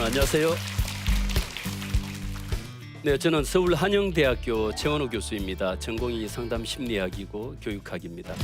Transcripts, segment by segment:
여러분 안녕하세요. 네, 저는 서울 한영대학교 최원호 교수입니다. 전공이 상담 심리학이고 교육학입니다.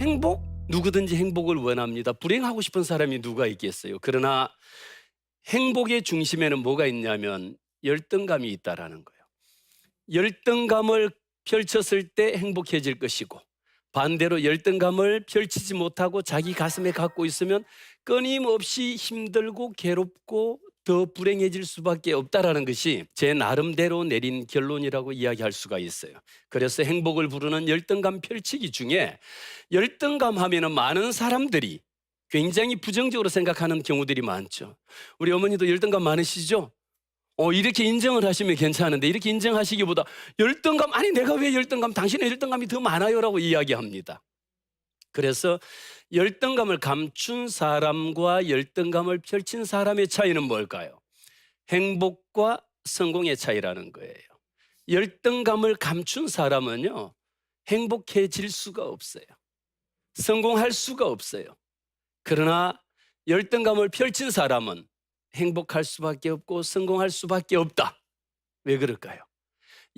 행복? 누구든지 행복을 원합니다. 불행하고 싶은 사람이 누가 있겠어요? 그러나 행복의 중심에는 뭐가 있냐면 열등감이 있다라는 거예요. 열등감을 펼쳤을 때 행복해질 것이고 반대로 열등감을 펼치지 못하고 자기 가슴에 갖고 있으면 끊임없이 힘들고 괴롭고 더 불행해질 수밖에 없다라는 것이 제 나름대로 내린 결론이라고 이야기할 수가 있어요. 그래서 행복을 부르는 열등감 펼치기 중에 열등감 하면은 많은 사람들이 굉장히 부정적으로 생각하는 경우들이 많죠. 우리 어머니도 열등감 많으시죠? 어, 이렇게 인정을 하시면 괜찮은데 이렇게 인정하시기보다 열등감 아니 내가 왜 열등감 당신의 열등감이 더 많아요라고 이야기합니다. 그래서 열등감을 감춘 사람과 열등감을 펼친 사람의 차이는 뭘까요? 행복과 성공의 차이라는 거예요. 열등감을 감춘 사람은요, 행복해질 수가 없어요. 성공할 수가 없어요. 그러나 열등감을 펼친 사람은 행복할 수밖에 없고 성공할 수밖에 없다. 왜 그럴까요?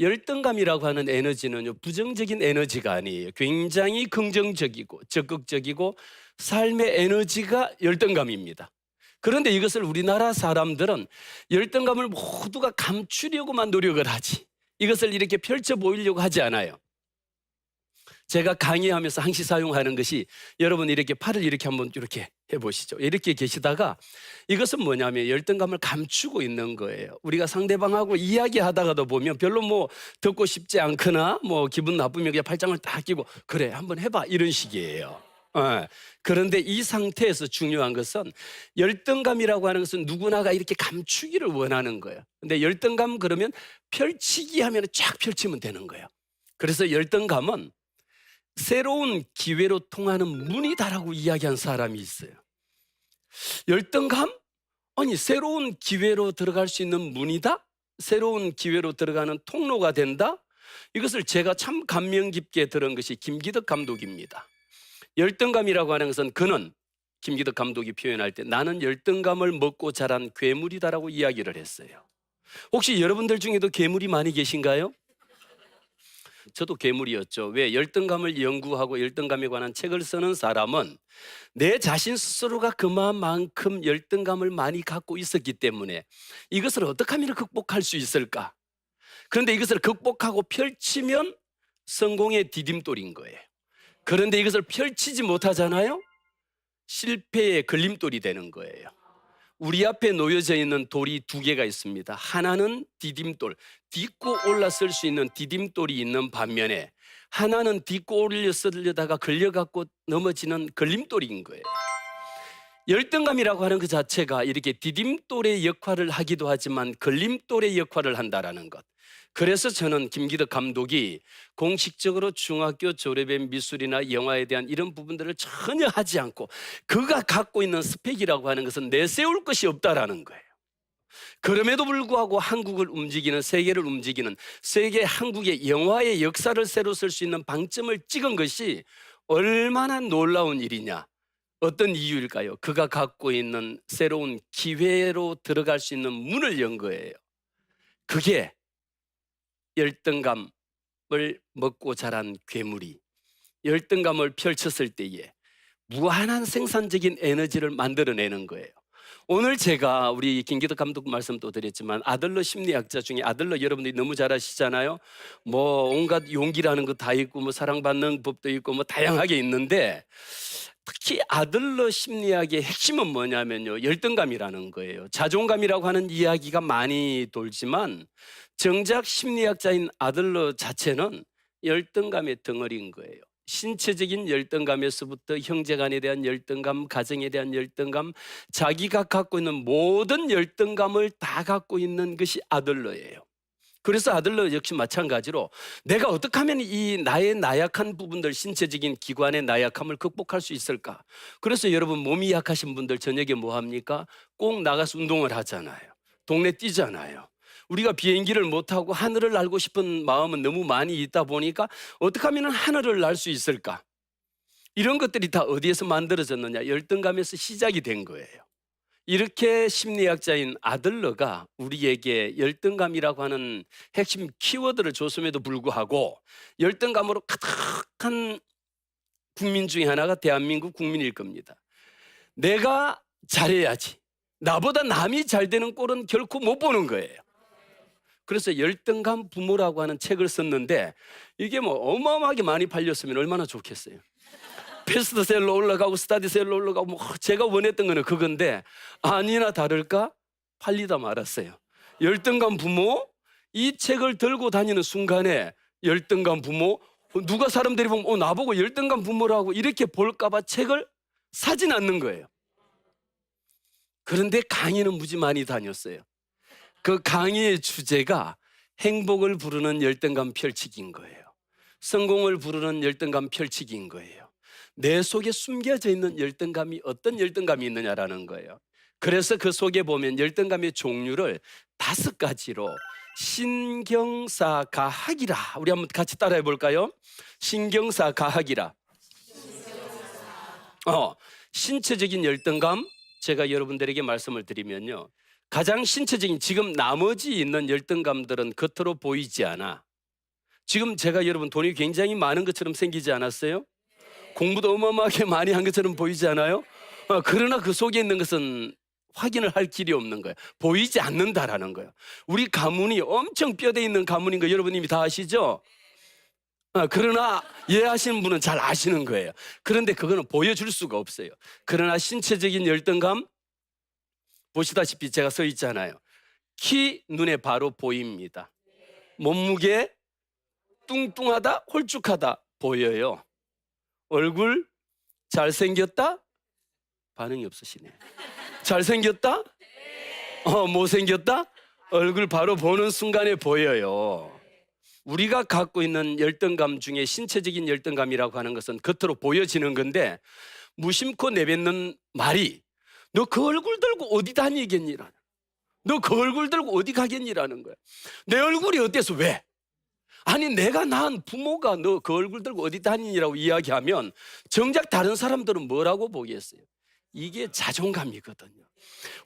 열등감이라고 하는 에너지는요, 부정적인 에너지가 아니에요. 굉장히 긍정적이고 적극적이고 삶의 에너지가 열등감입니다. 그런데 이것을 우리나라 사람들은 열등감을 모두가 감추려고만 노력을 하지. 이것을 이렇게 펼쳐 보이려고 하지 않아요. 제가 강의하면서 항시 사용하는 것이 여러분 이렇게 팔을 이렇게 한번 이렇게 해보시죠. 이렇게 계시다가 이것은 뭐냐면 열등감을 감추고 있는 거예요. 우리가 상대방하고 이야기하다가도 보면 별로 뭐 듣고 싶지 않거나 뭐 기분 나쁘면 그냥 팔짱을 딱 끼고 그래 한번 해봐 이런 식이에요. 예. 그런데 이 상태에서 중요한 것은 열등감이라고 하는 것은 누구나가 이렇게 감추기를 원하는 거예요. 근데 열등감 그러면 펼치기 하면 쫙 펼치면 되는 거예요. 그래서 열등감은 새로운 기회로 통하는 문이다라고 이야기한 사람이 있어요. 열등감? 아니, 새로운 기회로 들어갈 수 있는 문이다? 새로운 기회로 들어가는 통로가 된다? 이것을 제가 참 감명 깊게 들은 것이 김기덕 감독입니다. 열등감이라고 하는 것은 그는 김기덕 감독이 표현할 때 나는 열등감을 먹고 자란 괴물이다라고 이야기를 했어요. 혹시 여러분들 중에도 괴물이 많이 계신가요? 저도 괴물이었죠. 왜 열등감을 연구하고 열등감에 관한 책을 쓰는 사람은 내 자신 스스로가 그만큼 열등감을 많이 갖고 있었기 때문에 이것을 어떻게 하면 극복할 수 있을까? 그런데 이것을 극복하고 펼치면 성공의 디딤돌인 거예요. 그런데 이것을 펼치지 못하잖아요? 실패의 걸림돌이 되는 거예요. 우리 앞에 놓여져 있는 돌이 두 개가 있습니다. 하나는 디딤돌, 딛고 올라설 수 있는 디딤돌이 있는 반면에 하나는 딛고 올려서려다가 걸려갖고 넘어지는 걸림돌인 거예요. 열등감이라고 하는 그 자체가 이렇게 디딤돌의 역할을 하기도 하지만 걸림돌의 역할을 한다라는 것. 그래서 저는 김기덕 감독이 공식적으로 중학교 졸업의 미술이나 영화에 대한 이런 부분들을 전혀 하지 않고 그가 갖고 있는 스펙이라고 하는 것은 내세울 것이 없다라는 거예요. 그럼에도 불구하고 한국을 움직이는 세계를 움직이는 세계 한국의 영화의 역사를 새로 쓸 수 있는 방점을 찍은 것이 얼마나 놀라운 일이냐. 어떤 이유일까요? 그가 갖고 있는 새로운 기회로 들어갈 수 있는 문을 연 거예요. 그게 열등감을 먹고 자란 괴물이 열등감을 펼쳤을 때에 무한한 생산적인 에너지를 만들어내는 거예요. 오늘 제가 우리 김기덕 감독 말씀도 드렸지만 아들러 심리학자 중에 아들러 여러분들이 너무 잘 아시잖아요. 뭐 온갖 용기라는 거 다 있고 뭐 사랑받는 법도 있고 뭐 다양하게 있는데 특히 아들러 심리학의 핵심은 뭐냐면요. 열등감이라는 거예요. 자존감이라고 하는 이야기가 많이 돌지만 정작 심리학자인 아들러 자체는 열등감의 덩어리인 거예요. 신체적인 열등감에서부터 형제간에 대한 열등감, 가정에 대한 열등감, 자기가 갖고 있는 모든 열등감을 다 갖고 있는 것이 아들러예요. 그래서 아들러 역시 마찬가지로 내가 어떻게 하면 이 나의 나약한 부분들, 신체적인 기관의 나약함을 극복할 수 있을까? 그래서 여러분 몸이 약하신 분들 저녁에 뭐 합니까? 꼭 나가서 운동을 하잖아요. 동네 뛰잖아요. 우리가 비행기를 못 타고 하늘을 날고 싶은 마음은 너무 많이 있다 보니까 어떻게 하면 하늘을 날 수 있을까? 이런 것들이 다 어디에서 만들어졌느냐? 열등감에서 시작이 된 거예요. 이렇게 심리학자인 아들러가 우리에게 열등감이라고 하는 핵심 키워드를 줬음에도 불구하고 열등감으로 가득한 국민 중에 하나가 대한민국 국민일 겁니다. 내가 잘해야지. 나보다 남이 잘 되는 꼴은 결코 못 보는 거예요. 그래서 열등감 부모라고 하는 책을 썼는데 이게 뭐 어마어마하게 많이 팔렸으면 얼마나 좋겠어요. 베스트셀러 올라가고 스타디셀러 올라가고 뭐 제가 원했던 거는 그건데 아니나 다를까 팔리다 말았어요. 열등감 부모 이 책을 들고 다니는 순간에 열등감 부모 누가 사람들이 보면 어, 나보고 열등감 부모라고 이렇게 볼까봐 책을 사진 않는 거예요. 그런데 강의는 무지 많이 다녔어요. 그 강의의 주제가 행복을 부르는 열등감 펼치기인 거예요. 성공을 부르는 열등감 펼치기인 거예요. 내 속에 숨겨져 있는 열등감이 어떤 열등감이 있느냐라는 거예요. 그래서 그 속에 보면 열등감의 종류를 다섯 가지로 신경사 가학이라 우리 한번 같이 따라해 볼까요? 신경사 가학이라. 어, 신체적인 열등감 제가 여러분들에게 말씀을 드리면요. 가장 신체적인 지금 나머지 있는 열등감들은 겉으로 보이지 않아. 지금 제가 여러분 돈이 굉장히 많은 것처럼 생기지 않았어요? 공부도 어마어마하게 많이 한 것처럼 보이지 않아요? 어, 그러나 그 속에 있는 것은 확인을 할 길이 없는 거예요. 보이지 않는다라는 거예요. 우리 가문이 엄청 뼈대 있는 가문인 거 여러분 이미 다 아시죠? 어, 그러나 이해하시는 분은 잘 아시는 거예요. 그런데 그거는 보여줄 수가 없어요. 그러나 신체적인 열등감 보시다시피 제가 써 있잖아요. 키 눈에 바로 보입니다. 몸무게 뚱뚱하다, 홀쭉하다 보여요. 얼굴 잘생겼다? 반응이 없으시네. 잘생겼다? 어, 못생겼다? 얼굴 바로 보는 순간에 보여요. 우리가 갖고 있는 열등감 중에 신체적인 열등감이라고 하는 것은 겉으로 보여지는 건데 무심코 내뱉는 말이 너 그 얼굴 들고 어디 다니겠니라는 너그 얼굴 들고 어디 가겠니라는 거야. 내 얼굴이 어때서 왜? 아니 내가 낳은 부모가 너 그 얼굴 들고 어디 다니니라고 이야기하면 정작 다른 사람들은 뭐라고 보겠어요? 이게 자존감이거든요.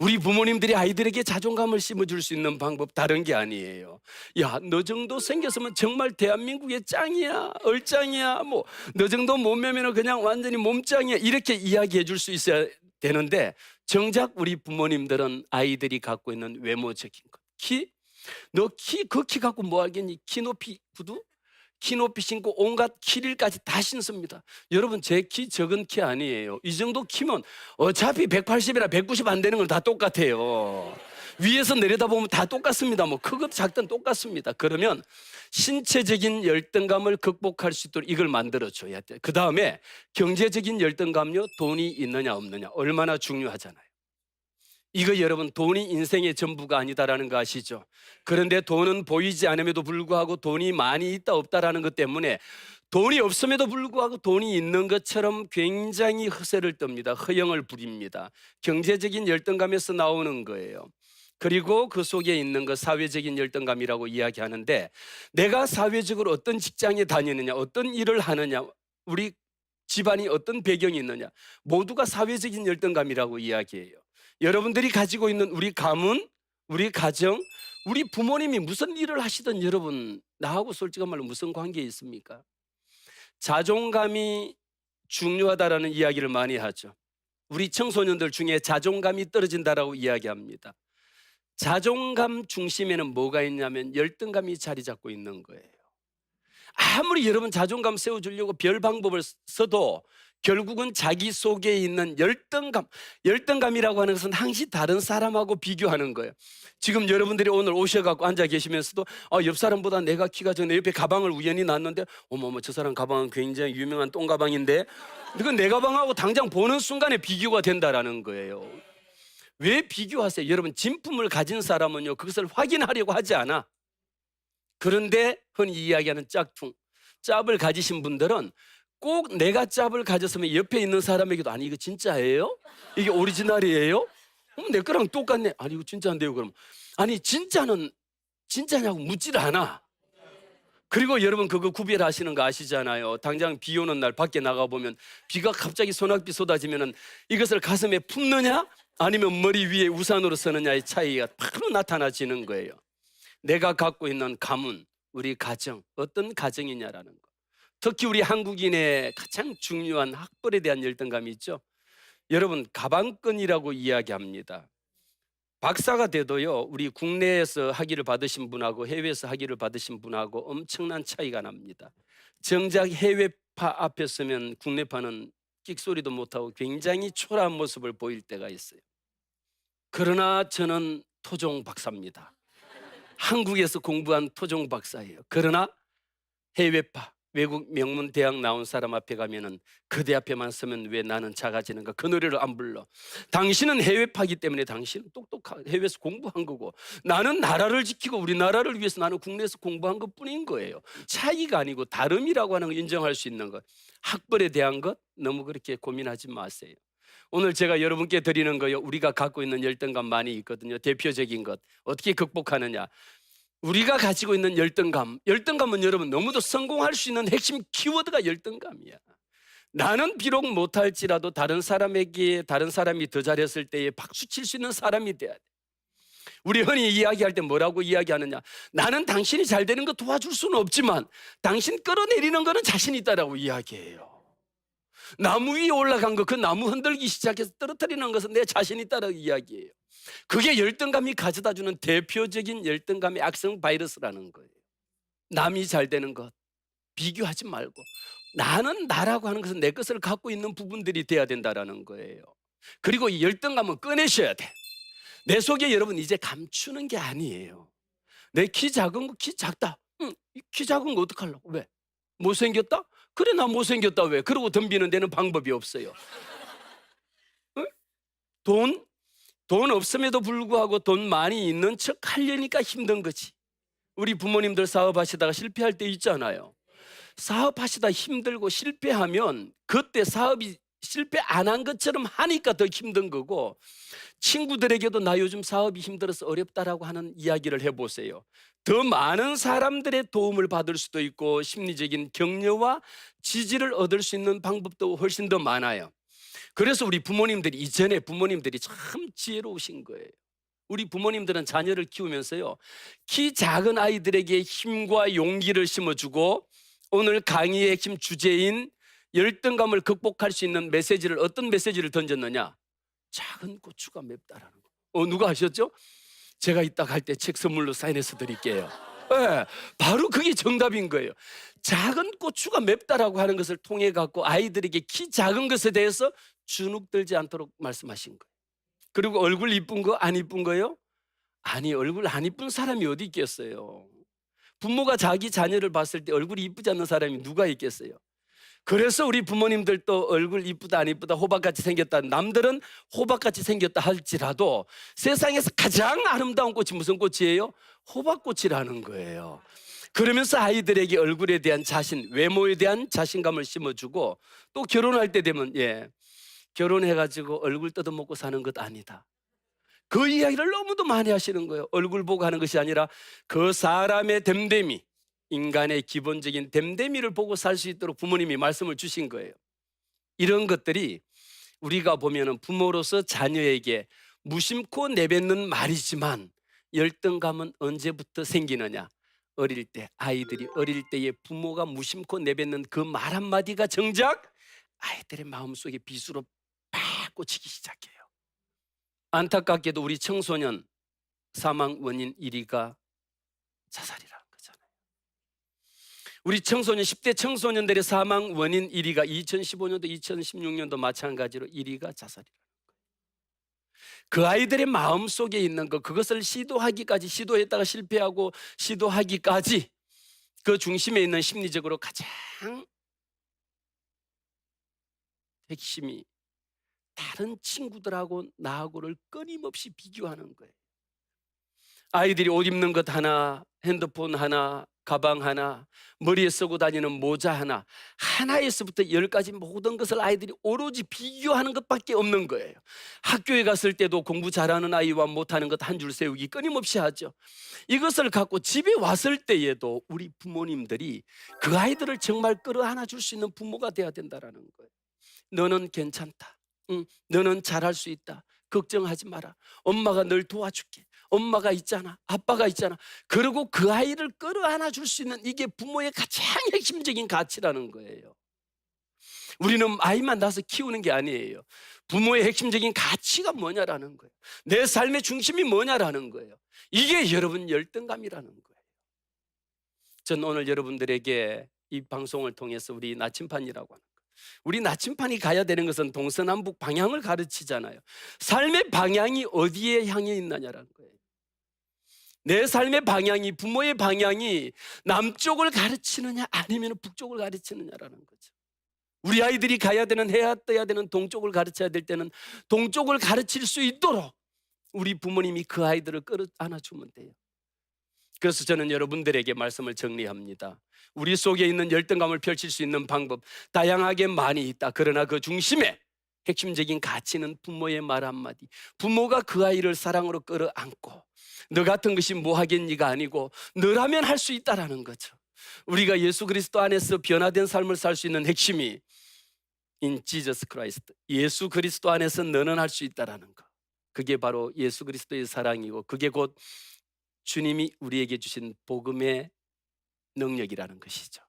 우리 부모님들이 아이들에게 자존감을 심어줄 수 있는 방법 다른 게 아니에요. 야, 너 정도 생겼으면 정말 대한민국의 짱이야, 얼짱이야. 뭐 너 정도 몸매면 그냥 완전히 몸짱이야. 이렇게 이야기해 줄 수 있어야 되는데 정작 우리 부모님들은 아이들이 갖고 있는 외모적인 것, 키, 너 키 그 키 갖고 뭐 하겠니? 키 높이 구두? 키 높이 신고 온갖 키릴까지 다 신습니다. 여러분 제 키 적은 키 아니에요. 이 정도 키면 어차피 180이나 190 안 되는 건 다 똑같아요. 위에서 내려다보면 다 똑같습니다. 뭐 크건 작든 똑같습니다. 그러면 신체적인 열등감을 극복할 수 있도록 이걸 만들어 줘야 돼. 그 다음에 경제적인 열등감요 돈이 있느냐 없느냐 얼마나 중요하잖아요. 이거 여러분 돈이 인생의 전부가 아니다라는 거 아시죠? 그런데 돈은 보이지 않음에도 불구하고 돈이 많이 있다 없다라는 것 때문에 돈이 없음에도 불구하고 돈이 있는 것처럼 굉장히 허세를 떱니다. 허영을 부립니다. 경제적인 열등감에서 나오는 거예요. 그리고 그 속에 있는 것 사회적인 열등감이라고 이야기하는데 내가 사회적으로 어떤 직장에 다니느냐, 어떤 일을 하느냐, 우리 집안이 어떤 배경이 있느냐, 모두가 사회적인 열등감이라고 이야기해요. 여러분들이 가지고 있는 우리 가문, 우리 가정, 우리 부모님이 무슨 일을 하시든 여러분 나하고 솔직한 말로 무슨 관계 있습니까? 자존감이 중요하다라는 이야기를 많이 하죠. 우리 청소년들 중에 자존감이 떨어진다라고 이야기합니다. 자존감 중심에는 뭐가 있냐면 열등감이 자리 잡고 있는 거예요. 아무리 여러분 자존감 세워주려고 별 방법을 써도 결국은 자기 속에 있는 열등감, 열등감이라고 하는 것은 항시 다른 사람하고 비교하는 거예요. 지금 여러분들이 오늘 오셔갖고 앉아 계시면서도 아, 옆 사람보다 내가 키가 적네 옆에 가방을 우연히 놨는데 어머머 저 사람 가방은 굉장히 유명한 똥 가방인데 이건 내 가방하고 당장 보는 순간에 비교가 된다라는 거예요. 왜 비교하세요? 여러분 진품을 가진 사람은요 그것을 확인하려고 하지 않아. 그런데 흔히 이야기하는 짝퉁, 짭을 가지신 분들은 꼭 내가 짭을 가졌으면 옆에 있는 사람에게도 아니 이거 진짜예요? 이게 오리지널이에요? 음, 내 거랑 똑같네. 아니 이거 진짜인데요 그럼. 아니 진짜는 진짜냐고 묻질 않아. 그리고 여러분 그거 구별하시는 거 아시잖아요. 당장 비 오는 날 밖에 나가 보면 비가 갑자기 소낙비 쏟아지면은 이것을 가슴에 품느냐 아니면 머리 위에 우산으로 서느냐의 차이가 바로 나타나지는 거예요. 내가 갖고 있는 가문, 우리 가정 어떤 가정이냐라는 거. 특히 우리 한국인의 가장 중요한 학벌에 대한 열등감이 있죠. 여러분 가방끈이라고 이야기합니다. 박사가 돼도요, 우리 국내에서 학위를 받으신 분하고 해외에서 학위를 받으신 분하고 엄청난 차이가 납니다. 정작 해외파 앞에 서면 국내파는 끽소리도 못하고 굉장히 초라한 모습을 보일 때가 있어요. 그러나 저는 토종 박사입니다. 한국에서 공부한 토종 박사예요. 그러나 해외파, 외국 명문 대학 나온 사람 앞에 가면은 그대 앞에만 서면 왜 나는 작아지는가? 그 노래를 안 불러. 당신은 해외파기 때문에 당신은 똑똑하 해외에서 공부한 거고 나는 나라를 지키고 우리 나라를 위해서 나는 국내에서 공부한 것 뿐인 거예요. 차이가 아니고 다름이라고 하는 걸 인정할 수 있는 것. 학벌에 대한 것 너무 그렇게 고민하지 마세요. 오늘 제가 여러분께 드리는 거요. 우리가 갖고 있는 열등감 많이 있거든요. 대표적인 것. 어떻게 극복하느냐? 우리가 가지고 있는 열등감, 열등감은 여러분 너무도 성공할 수 있는 핵심 키워드가 열등감이야. 나는 비록 못할지라도 다른 사람에게 다른 사람이 더 잘했을 때에 박수 칠 수 있는 사람이 돼야 돼. 우리 흔히 이야기할 때 뭐라고 이야기하느냐? 나는 당신이 잘 되는 거 도와줄 수는 없지만 당신 끌어내리는 거는 자신 있다라고 이야기해요. 나무 위에 올라간 거 그 나무 흔들기 시작해서 떨어뜨리는 것은 내 자신 있다라고 이야기해요. 그게 열등감이 가져다 주는 대표적인 열등감의 악성 바이러스라는 거예요. 남이 잘 되는 것 비교하지 말고 나는 나라고 하는 것은 내 것을 갖고 있는 부분들이 돼야 된다라는 거예요. 그리고 이 열등감은 꺼내셔야 돼. 내 속에 여러분 이제 감추는 게 아니에요. 내 키 작은 거 키 작다. 응, 이키 작은 거 어떡하려고? 왜? 못생겼다? 그래 나 못생겼다 왜? 그러고 덤비는 데는 방법이 없어요. 응? 돈? 돈 없음에도 불구하고 돈 많이 있는 척 하려니까 힘든 거지. 우리 부모님들 사업하시다가 실패할 때 있잖아요. 사업하시다 힘들고 실패하면 그때 사업이 실패 안 한 것처럼 하니까 더 힘든 거고 친구들에게도 나 요즘 사업이 힘들어서 어렵다라고 하는 이야기를 해보세요. 더 많은 사람들의 도움을 받을 수도 있고 심리적인 격려와 지지를 얻을 수 있는 방법도 훨씬 더 많아요. 그래서 우리 부모님들이 이전에 부모님들이 참 지혜로우신 거예요. 우리 부모님들은 자녀를 키우면서요. 키 작은 아이들에게 힘과 용기를 심어주고 오늘 강의의 핵심 주제인 열등감을 극복할 수 있는 메시지를 어떤 메시지를 던졌느냐? 작은 고추가 맵다라는 거. 어 누가 하셨죠? 제가 이따 갈 때 책 선물로 사인해서 드릴게요. 예, 바로 그게 정답인 거예요. 작은 고추가 맵다라고 하는 것을 통해 갖고 아이들에게 키 작은 것에 대해서 주눅 들지 않도록 말씀하신 거예요. 그리고 얼굴 이쁜 거 안 이쁜 거요? 아니 얼굴 안 이쁜 사람이 어디 있겠어요. 부모가 자기 자녀를 봤을 때 얼굴이 이쁘지 않는 사람이 누가 있겠어요. 그래서 우리 부모님들도 얼굴 이쁘다 안 이쁘다 호박같이 생겼다 남들은 호박같이 생겼다 할지라도 세상에서 가장 아름다운 꽃이 무슨 꽃이에요? 호박꽃이라는 거예요. 그러면서 아이들에게 얼굴에 대한 자신, 외모에 대한 자신감을 심어주고 또 결혼할 때 되면 예 결혼해가지고 얼굴 뜯어먹고 사는 것 아니다. 그 이야기를 너무도 많이 하시는 거예요. 얼굴 보고 하는 것이 아니라 그 사람의 됨됨이, 인간의 기본적인 됨됨이를 보고 살 수 있도록 부모님이 말씀을 주신 거예요. 이런 것들이 우리가 보면은 부모로서 자녀에게 무심코 내뱉는 말이지만 열등감은 언제부터 생기느냐? 어릴 때 아이들이 어릴 때에 부모가 무심코 내뱉는 그 말 한마디가 정작 아이들의 마음속에 빗으로 팍 꽂히기 시작해요. 안타깝게도 우리 청소년 사망 원인 1위가 자살이라는 거잖아요. 우리 청소년 10대 청소년들의 사망 원인 1위가 2015년도 2016년도 마찬가지로 1위가 자살이라는 거예요. 그 아이들의 마음 속에 있는 것 그것을 시도하기까지 시도했다가 실패하고 시도하기까지 그 중심에 있는 심리적으로 가장 핵심이 다른 친구들하고 나하고를 끊임없이 비교하는 거예요. 아이들이 옷 입는 것 하나, 핸드폰 하나, 가방 하나, 머리에 쓰고 다니는 모자 하나, 하나에서부터 열까지 모든 것을 아이들이 오로지 비교하는 것밖에 없는 거예요. 학교에 갔을 때도 공부 잘하는 아이와 못하는 것 한 줄 세우기 끊임없이 하죠. 이것을 갖고 집에 왔을 때에도 우리 부모님들이 그 아이들을 정말 끌어안아 줄 수 있는 부모가 돼야 된다라는 거예요. 너는 괜찮다. 응, 너는 잘할 수 있다. 걱정하지 마라. 엄마가 널 도와줄게. 엄마가 있잖아. 아빠가 있잖아. 그리고 그 아이를 끌어안아 줄 수 있는 이게 부모의 가장 핵심적인 가치라는 거예요. 우리는 아이만 낳아서 키우는 게 아니에요. 부모의 핵심적인 가치가 뭐냐라는 거예요. 내 삶의 중심이 뭐냐라는 거예요. 이게 여러분 열등감이라는 거예요. 전 오늘 여러분들에게 이 방송을 통해서 우리 나침판이라고 하는 거예요. 우리 나침판이 가야 되는 것은 동서남북 방향을 가르치잖아요. 삶의 방향이 어디에 향해 있느냐라는 거예요. 내 삶의 방향이 부모의 방향이 남쪽을 가르치느냐 아니면 북쪽을 가르치느냐라는 거죠. 우리 아이들이 가야 되는 해야 떠야 되는 동쪽을 가르쳐야 될 때는 동쪽을 가르칠 수 있도록 우리 부모님이 그 아이들을 끌어안아 주면 돼요. 그래서 저는 여러분들에게 말씀을 정리합니다. 우리 속에 있는 열등감을 펼칠 수 있는 방법 다양하게 많이 있다. 그러나 그 중심에 핵심적인 가치는 부모의 말 한마디. 부모가 그 아이를 사랑으로 끌어안고 너 같은 것이 뭐 하겠니가 아니고 너라면 할 수 있다라는 거죠. 우리가 예수 그리스도 안에서 변화된 삶을 살 수 있는 핵심이 in Jesus Christ. 예수 그리스도 안에서 너는 할 수 있다라는 거. 그게 바로 예수 그리스도의 사랑이고 그게 곧 주님이 우리에게 주신 복음의 능력이라는 것이죠.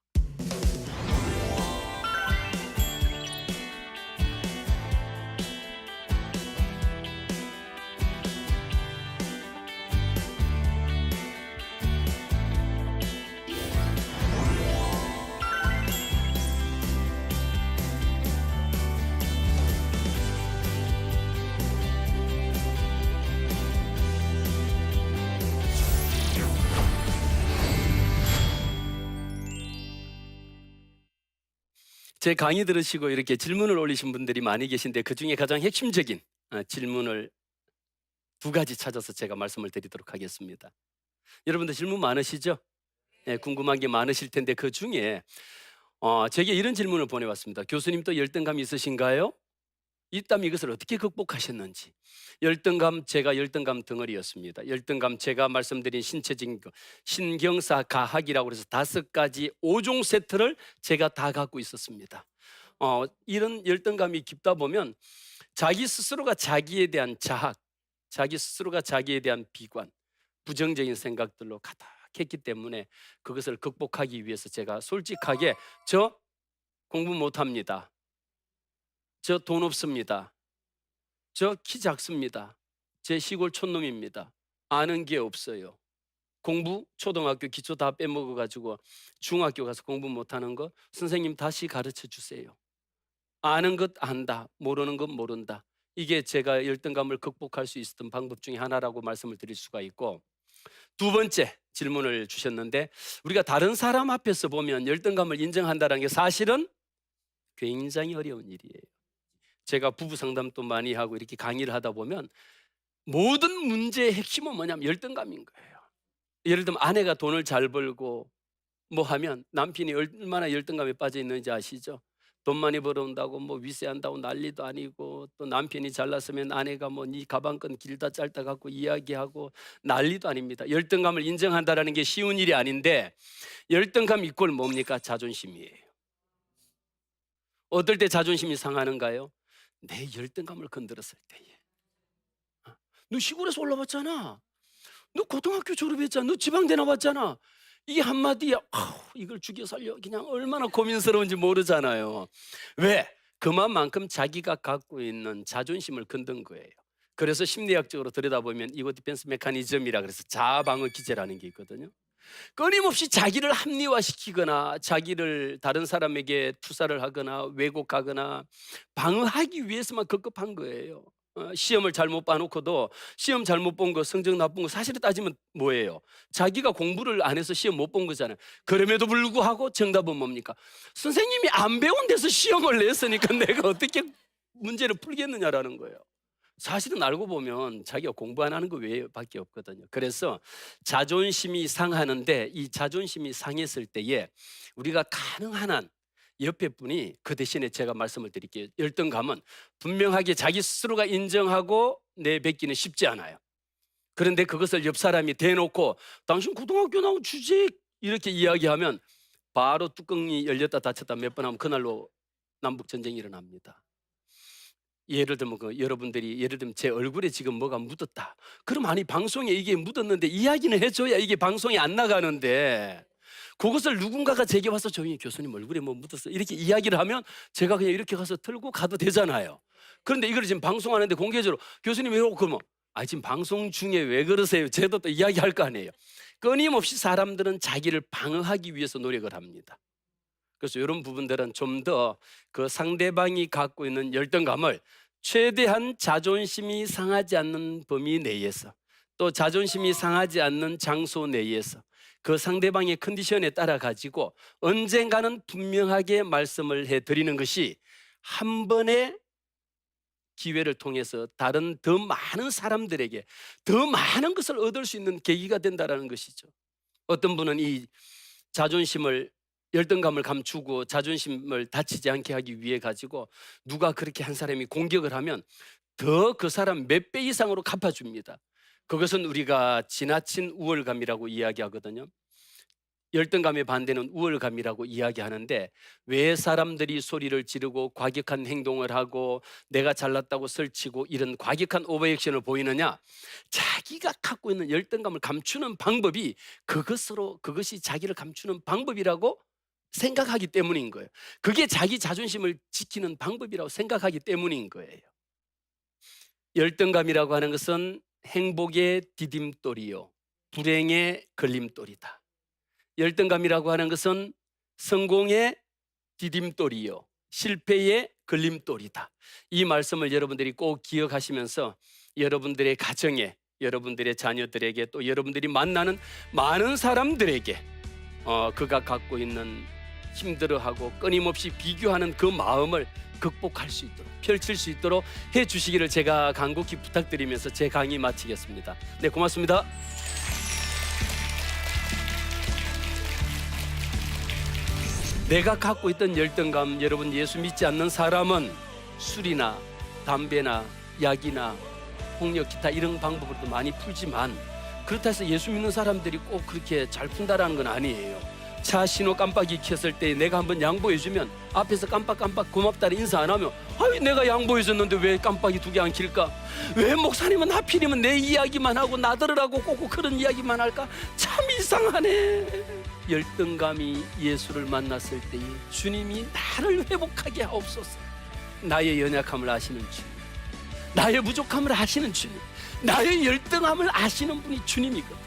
제 강의 들으시고 이렇게 질문을 올리신 분들이 많이 계신데 그 중에 가장 핵심적인 어, 질문을 두 가지 찾아서 제가 말씀을 드리도록 하겠습니다. 여러분들 질문 많으시죠? 네, 궁금한 게 많으실 텐데 그 중에 어, 제게 이런 질문을 보내왔습니다. 교수님도 열등감 있으신가요? 있다면 이것을 어떻게 극복하셨는지. 열등감 제가 열등감 덩어리였습니다. 열등감 제가 말씀드린 신체적인 거, 신경사 가학이라고 해서 다섯 가지 5종 세트를 제가 다 갖고 있었습니다. 어, 이런 열등감이 깊다 보면 자기 스스로가 자기에 대한 자학, 자기 스스로가 자기에 대한 비관, 부정적인 생각들로 가득했기 때문에 그것을 극복하기 위해서 제가 솔직하게 저 공부 못합니다. 저 돈 없습니다. 저 키 작습니다. 제 시골 촌놈입니다. 아는 게 없어요. 공부 초등학교 기초 다 빼먹어 가지고 중학교 가서 공부 못 하는 거 선생님 다시 가르쳐 주세요. 아는 것 안다, 모르는 것 모른다. 이게 제가 열등감을 극복할 수 있었던 방법 중에 하나라고 말씀을 드릴 수가 있고 두 번째 질문을 주셨는데 우리가 다른 사람 앞에서 보면 열등감을 인정한다는 게 사실은 굉장히 어려운 일이에요. 제가 부부 상담도 많이 하고 이렇게 강의를 하다 보면 모든 문제의 핵심은 뭐냐면 열등감인 거예요. 예를 들면 아내가 돈을 잘 벌고 뭐 하면 남편이 얼마나 열등감에 빠져 있는지 아시죠? 돈 많이 벌어온다고 뭐 위세한다고 난리도 아니고 또 남편이 잘났으면 아내가 뭐 네 가방끈 길다 짧다 갖고 이야기하고 난리도 아닙니다. 열등감을 인정한다라는 게 쉬운 일이 아닌데 열등감 이꼴 뭡니까? 자존심이에요. 어떨 때 자존심이 상하는가요? 내 열등감을 건드렸을 때에. 어, 너 시골에서 올라왔잖아. 너 고등학교 졸업했잖아. 너 지방대 나왔잖아. 이게 한마디야. 아우, 이걸 죽여 살려. 그냥 얼마나 고민스러운지 모르잖아요. 왜? 그만큼 자기가 갖고 있는 자존심을 건든 거예요. 그래서 심리학적으로 들여다보면 이거 디펜스 메커니즘이라 그래서 자아 방어 기제라는 게 있거든요. 끊임없이 자기를 합리화시키거나 자기를 다른 사람에게 투사를 하거나 왜곡하거나 방어하기 위해서만 급급한 거예요. 어, 시험을 잘못 봐놓고도 시험 잘못 본 거, 성적 나쁜 거 사실을 따지면 뭐예요? 자기가 공부를 안 해서 시험 못 본 거잖아요. 그럼에도 불구하고 정답은 뭡니까? 선생님이 안 배운 데서 시험을 냈으니까 내가 어떻게 문제를 풀겠느냐라는 거예요. 사실은 알고 보면 자기가 공부 안 하는 거 외에밖에 없거든요. 그래서 자존심이 상하는데 이 자존심이 상했을 때에 우리가 가능한 한 옆에 분이 그 대신에 제가 말씀을 드릴게요. 열등감은 분명하게 자기 스스로가 인정하고 내뱉기는 쉽지 않아요. 그런데 그것을 옆 사람이 대놓고 당신 고등학교 나온 주직 이렇게 이야기하면 바로 뚜껑이 열렸다 닫혔다 몇 번 하면 그날로 남북 전쟁이 일어납니다. 예를 들면 그 여러분들이 예를 들면 제 얼굴에 지금 뭐가 묻었다. 그럼 아니 방송에 이게 묻었는데 이야기는 해줘야 이게 방송이 안 나가는데 그것을 누군가가 제게 와서 조용히 교수님 얼굴에 뭐 묻었어 이렇게 이야기를 하면 제가 그냥 이렇게 가서 틀고 가도 되잖아요. 그런데 이걸 지금 방송하는데 공개적으로 교수님 왜 그러고 그러면 아 지금 방송 중에 왜 그러세요? 제도 또 이야기할 거 아니에요. 끊임없이 사람들은 자기를 방어하기 위해서 노력을 합니다. 그래서 이런 부분들은 좀 더 그 상대방이 갖고 있는 열등감을 최대한 자존심이 상하지 않는 범위 내에서 또 자존심이 상하지 않는 장소 내에서 그 상대방의 컨디션에 따라 가지고 언젠가는 분명하게 말씀을 해 드리는 것이 한 번의 기회를 통해서 다른 더 많은 사람들에게 더 많은 것을 얻을 수 있는 계기가 된다라는 것이죠. 어떤 분은 이 자존심을 열등감을 감추고 자존심을 다치지 않게 하기 위해 가지고 누가 그렇게 한 사람이 공격을 하면 더 그 사람 몇 배 이상으로 갚아줍니다. 그것은 우리가 지나친 우월감이라고 이야기하거든요. 열등감의 반대는 우월감이라고 이야기하는데 왜 사람들이 소리를 지르고 과격한 행동을 하고 내가 잘났다고 설치고 이런 과격한 오버액션을 보이느냐? 자기가 갖고 있는 열등감을 감추는 방법이 그것으로 그것이 자기를 감추는 방법이라고 생각하기 때문인 거예요. 그게 자기 자존심을 지키는 방법이라고 생각하기 때문인 거예요. 열등감이라고 하는 것은 행복의 디딤돌이요. 불행의 걸림돌이다. 열등감이라고 하는 것은 성공의 디딤돌이요. 실패의 걸림돌이다. 이 말씀을 여러분들이 꼭 기억하시면서 여러분들의 가정에, 여러분들의 자녀들에게 또 여러분들이 만나는 많은 사람들에게 어, 그가 갖고 있는 힘들어하고 끊임없이 비교하는 그 마음을 극복할 수 있도록 펼칠 수 있도록 해 주시기를 제가 간곡히 부탁드리면서 제 강의 마치겠습니다. 네, 고맙습니다. 내가 갖고 있던 열등감, 여러분 예수 믿지 않는 사람은 술이나 담배나 약이나 폭력 기타 이런 방법으로도 많이 풀지만 그렇다 해서 예수 믿는 사람들이 꼭 그렇게 잘 푼다라는 건 아니에요. 차 신호 깜빡이 켰을 때 내가 한번 양보해 주면 앞에서 깜빡깜빡 고맙다는 인사 안 하면 아왜 내가 양보해 줬는데 왜 깜빡이 두 개 안 킬까? 왜 목사님은 하필이면 내 이야기만 하고 나들으라고 꼭꼭 그런 이야기만 할까? 참 이상하네. 열등감이 예수를 만났을 때에 주님이 나를 회복하게 하옵소서. 나의 연약함을 아시는 주님. 나의 부족함을 아시는 주님. 나의 열등함을 아시는 분이 주님이거든.